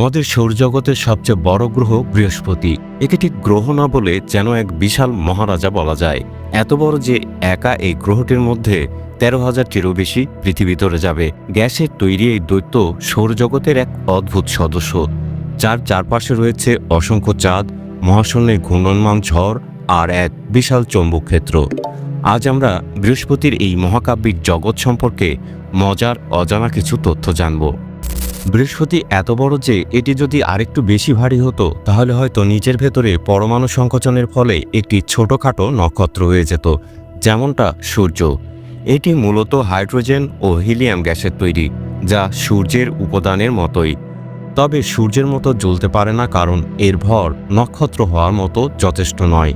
আমাদের সৌরজগতের সবচেয়ে বড় গ্রহ বৃহস্পতি। একে ঠিক গ্রহ না বলে যেন এক বিশাল মহারাজা বলা যায়। এত বড় যে একা এই গ্রহটির মধ্যে তেরো হাজারটিরও বেশি পৃথিবী ধরে যাবে। গ্যাসের তৈরি এই দৈত্য সৌরজগতের এক অদ্ভুত সদস্য। যার চারপাশে রয়েছে অসংখ্য চাঁদ, মহাশূন্যে ঘূর্ণনমান ঝড় আর এক বিশাল চৌম্বক ক্ষেত্র আজ আমরা বৃহস্পতির এই মহাকাব্যিক জগৎ সম্পর্কে মজার অজানা কিছু তথ্য জানব। বৃহস্পতি এত বড় যে এটি যদি আরেকটু বেশি ভারী হতো, তাহলে হয়তো নিজের ভেতরে পরমাণু সংকোচনের ফলে একটি ছোটখাটো নক্ষত্র হয়ে যেত, যেমনটা সূর্য। এটি মূলত হাইড্রোজেন ও হিলিয়াম গ্যাসের তৈরি, যা সূর্যের উপাদানের মতোই। তবে সূর্যের মতো জ্বলতে পারে না কারণ এর ভর নক্ষত্র হওয়ার মতো যথেষ্ট নয়।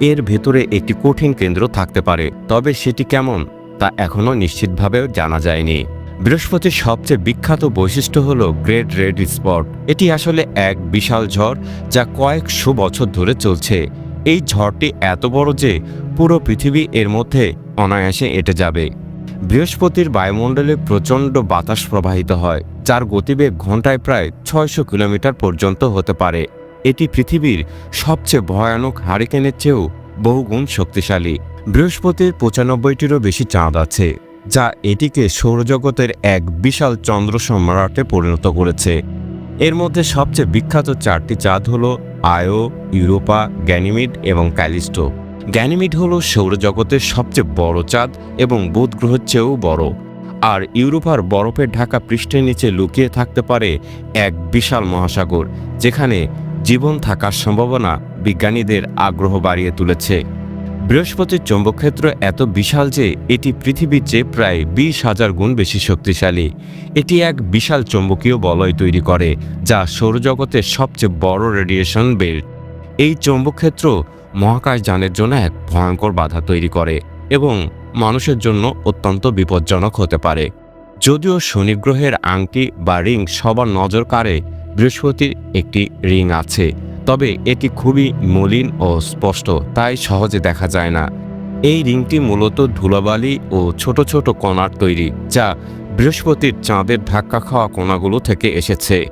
এর ভেতরে একটি কঠিন কেন্দ্র থাকতে পারে, তবে সেটি কেমন তা এখনও নিশ্চিতভাবে জানা যায়নি। বৃহস্পতির সবচেয়ে বিখ্যাত বৈশিষ্ট্য হল গ্রেট রেড স্পট এটি আসলে এক বিশাল ঝড় যা কয়েকশো বছর ধরে চলছে। এই ঝড়টি এত বড় যে পুরো পৃথিবী এর মধ্যে অনায়াসে এঁটে যাবে। বৃহস্পতির বায়ুমণ্ডলে প্রচণ্ড বাতাস প্রবাহিত হয়, যার গতিবেগ ঘন্টায় প্রায় ছয়শো কিলোমিটার পর্যন্ত হতে পারে। এটি পৃথিবীর সবচেয়ে ভয়ানক হারিকেনের চেয়েও বহুগুণ শক্তিশালী। বৃহস্পতির পঁচানব্বইটিরও বেশি চাঁদ আছে। যা এটিকে সৌরজগতের এক বিশাল চন্দ্র সম্রাটে পরিণত করেছে। এর মধ্যে সবচেয়ে বিখ্যাত চারটি চাঁদ হল আয়ো, ইউরোপা, গ্যানিমিড এবং ক্যালিস্টো। গ্যানিমিড হল সৌরজগতের সবচেয়ে বড় চাঁদ এবং বুধ গ্রহের চেয়েও বড়। আর ইউরোপার বরফের ঢাকা পৃষ্ঠের নিচে লুকিয়ে থাকতে পারে এক বিশাল মহাসাগর, যেখানে জীবন থাকার সম্ভাবনা বিজ্ঞানীদের আগ্রহ বাড়িয়ে তুলেছে। বৃহস্পতির চৌম্বকক্ষেত্র এত বিশাল যে এটি পৃথিবীর চেয়ে প্রায় বিশ হাজার গুণ বেশি শক্তিশালী। এটি এক বিশাল চৌম্বকীয় বলয় তৈরি করে, যা সৌরজগতের সবচেয়ে বড় রেডিয়েশন বেল্ট। এই চৌম্বকক্ষেত্র মহাকাশযানের জন্য এক ভয়ঙ্কর বাধা তৈরি করে এবং মানুষের জন্য অত্যন্ত বিপজ্জনক হতে পারে। যদিও শনি গ্রহের আংটি বা রিং সবার নজর কাড়ে, বৃহস্পতির একটি রিং আছে। তবে এটি খুবই মলিন ও স্পষ্ট, তাই সহজে দেখা যায় না। এই রিংটি মূলত ধুলাবালি ও ছোট ছোট কণার তৈরি, যা বৃহস্পতির চাঁদের ধাক্কা খাওয়া কণাগুলো থেকে এসেছে।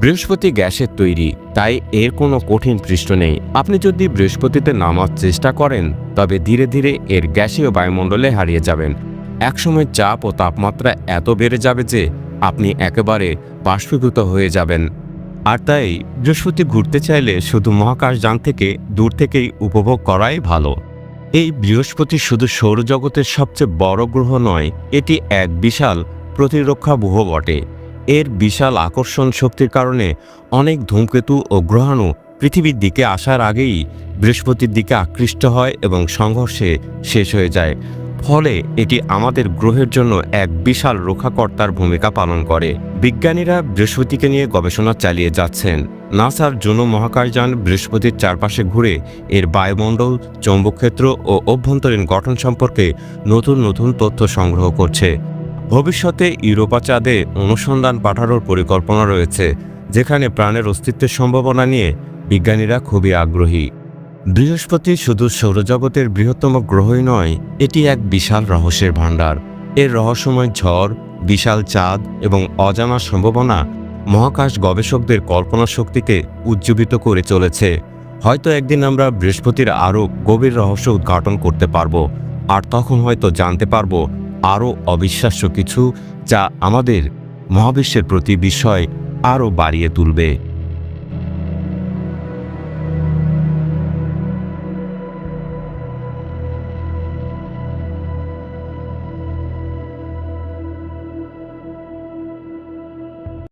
বৃহস্পতি গ্যাসের তৈরি, তাই এর কোনো কঠিন পৃষ্ঠ নেই। আপনি যদি বৃহস্পতিতে নামার চেষ্টা করেন, তবে ধীরে ধীরে এর গ্যাসীয় বায়ুমণ্ডলে হারিয়ে যাবেন। একসময় চাপ ও তাপমাত্রা এত বেড়ে যাবে যে আপনি একেবারে বাষ্পীভূত হয়ে যাবেন। আর তাই বৃহস্পতি ঘুরতে চাইলে শুধু মহাকাশযান থেকে দূর থেকেই উপভোগ করাই ভালো। এই বৃহস্পতি শুধু সৌরজগতের সবচেয়ে বড় গ্রহ নয়, এটি এক বিশাল প্রতিরক্ষা বুহ বটে। এর বিশাল আকর্ষণ শক্তির কারণে অনেক ধূমকেতু ও গ্রহাণু পৃথিবীর দিকে আসার আগেই বৃহস্পতির দিকে আকৃষ্ট হয় এবং সংঘর্ষে শেষ হয়ে যায়। ফলে এটি আমাদের গ্রহের জন্য এক বিশাল রক্ষাকর্তার ভূমিকা পালন করে। বিজ্ঞানীরা বৃহস্পতিকে নিয়ে গবেষণা চালিয়ে যাচ্ছেন। নাসার জুনো মহাকাশযান বৃহস্পতির চারপাশে ঘুরে এর বায়ুমণ্ডল, চৌম্বকক্ষেত্র ও অভ্যন্তরীণ গঠন সম্পর্কে নতুন নতুন তথ্য সংগ্রহ করছে। ভবিষ্যতে ইউরোপা চাঁদে অনুসন্ধান পাঠানোর পরিকল্পনা রয়েছে, যেখানে প্রাণের অস্তিত্বের সম্ভাবনা নিয়ে বিজ্ঞানীরা খুবই আগ্রহী। বৃহস্পতি শুধু সৌরজগতের বৃহত্তম গ্রহই নয়, এটি এক বিশাল রহস্যের ভাণ্ডার। এর রহস্যময় ঝড়, বিশাল চাঁদ এবং অজানা সম্ভাবনা মহাকাশ গবেষকদের কল্পনা শক্তিকে উজ্জীবিত করে চলেছে। হয়তো একদিন আমরা বৃহস্পতির আরও গভীর রহস্য উদ্ঘাটন করতে পারব, আর তখন হয়তো জানতে পারব আরও অবিশ্বাস্য কিছু যা আমাদের মহাবিশ্বের প্রতি বিষয় আরও বাড়িয়ে তুলবে।